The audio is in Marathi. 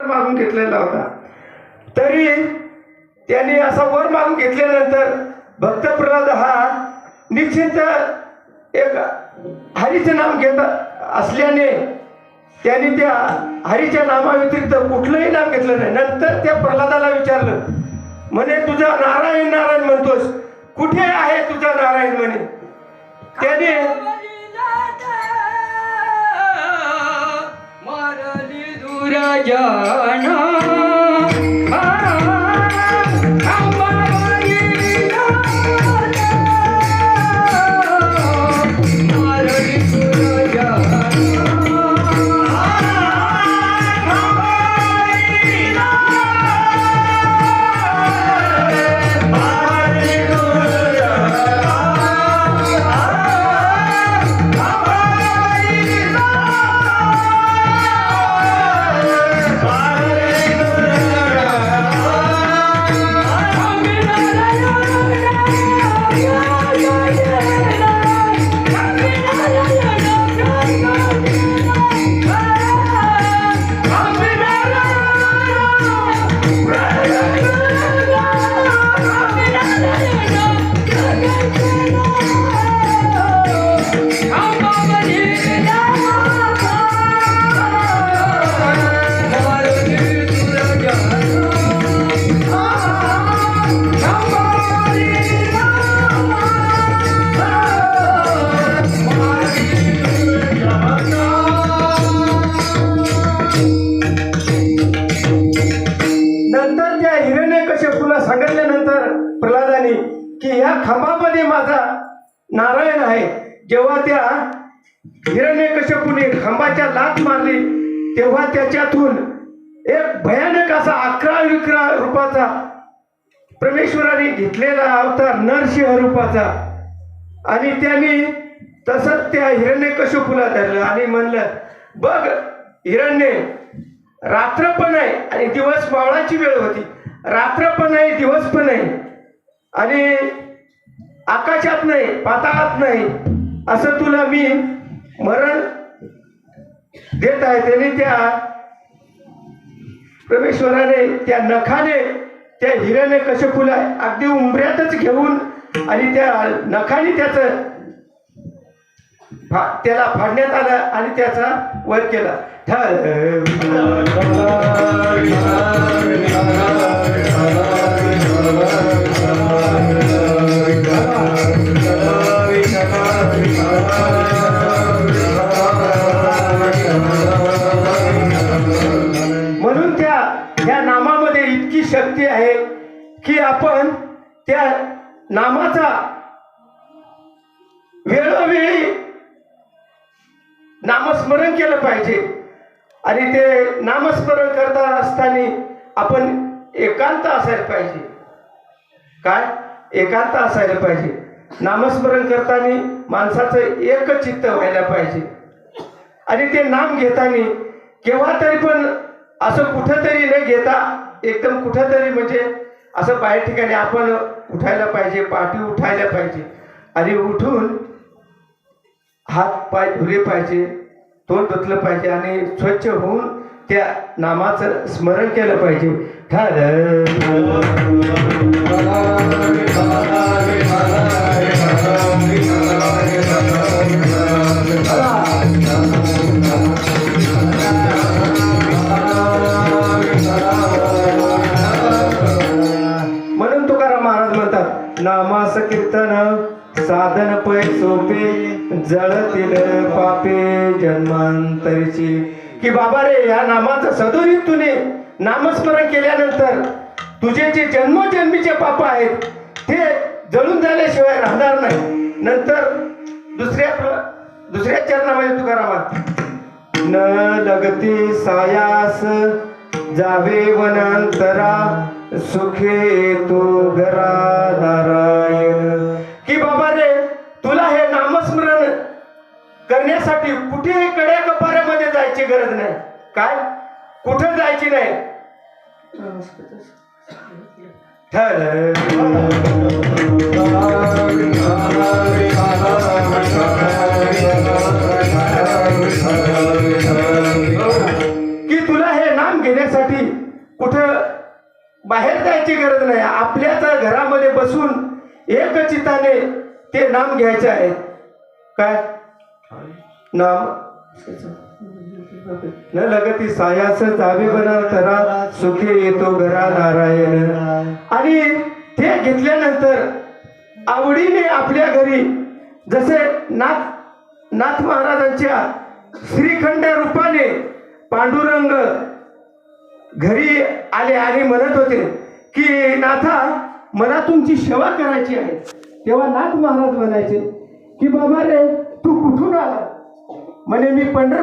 मागून घेतलेला होता. तरी त्यांनी असा वर मागून घेतल्यानंतर भक्त प्रल्हाद हा निश्चित एक हरीचं नाम घेत असल्याने त्यांनी त्या हरीच्या नामाव्यतिरिक्त कुठलंही नाम घेतलं नाही. नंतर त्या प्रल्हादाला विचारलं म्हणे तुझा नारायण नारायण म्हणतोस. कुठे आहे तुझा नारायण? म्हणे. त्याने मारली दूर नंतर त्या हिरण्य कश्यपूला सांगितल्यानंतर प्रल्हादाने की ह्या खांबामध्ये माझा नारायण आहे. जेव्हा त्या हिरण्य कश्यपूने खांबाच्या लात मारली तेव्हा त्याच्यातून एक भयानक असा अकरा विक्रा रूपाचा परमेश्वराने घेतलेला अवतार नरसिंह रूपाचा. आणि त्यांनी तसंच त्या हिरण्य कश्यपूला धरलं आणि म्हणलं बघ हिरण्य रात्र पण आहे आणि दिवस मावळाची वेळ होती. रात्र पण आहे दिवस पण आहे. आणि आकाशात नाही पाताळात नाही. असं तुला मी मरण देत आहे. त्याने त्या परमेश्वराने त्या नखाने त्या हिऱ्याने कशपुला अगदी उंबऱ्यातच घेऊन आणि त्या नखाने त्याचं फा- त्याला फाडण्यात आलं आणि त्याचा वर केला. म्हणून त्या या नामामध्ये इतकी शक्ती आहे की आपण त्या नामाचा वेळोवेळी नामस्मरण केलं पाहिजे. आणि ते नामस्मरण करता असताना आपण एकांत असायला पाहिजे. काय? एकांत असायला पाहिजे. नामस्मरण करताना माणसाचं एक चित्त व्हायला पाहिजे. आणि ते नाम घेताना केव्हा तरी पण असं कुठंतरी न घेता एकदम कुठंतरी म्हणजे असं बाहेर ठिकाणी आपण उठायला पाहिजे पाठी उठायला पाहिजे. आणि उठून हात पाय धुले पाहिजे तोंड धुतलं पाहिजे आणि स्वच्छ होऊन त्या नामाचं स्मरण केलं पाहिजे. म्हणून तुकाराम महाराज म्हणतात नामास कीर्तन साधन पै सोपे जळतील पापे जन्मांतरीची. की बाबा रे या नामाचा सदोदित तुने नामस्मरण केल्यानंतर तुझे जे जन्मोजन्मीचे पाप आहेत ते जळून झाल्याशिवाय राहणार नाही. नंतर दुसऱ्या दुसऱ्या चरणामध्ये तुकारामात न लगती सायास जावे वनांतरा सुखे तो घरा नारायण. करण्यासाठी कुठेही कड्या कपाऱ्यामध्ये जायची गरज नाही. काय? कुठं जायची नाही? की तुला हे नाम घेण्यासाठी कुठं बाहेर जायची गरज नाही. आपल्याच घरामध्ये बसून एकचिताने ते नाम घ्यायचे आहे. काय? नाम? न लगती सायास जावे बना तरा सुखे येतो घरा नारायण. आणि ते घेतल्यानंतर आवडीने आपल्या घरी जसे नाथ नाथ महाराजांच्या श्रीखंड रूपाने पांडुरंग घरी आले आणि म्हणत होते की नाथा मला तुमची सेवा करायची आहे. तेव्हा नाथ महाराज म्हणायचे की बाबा रे तू कुठून आला म्हणे मी पंढर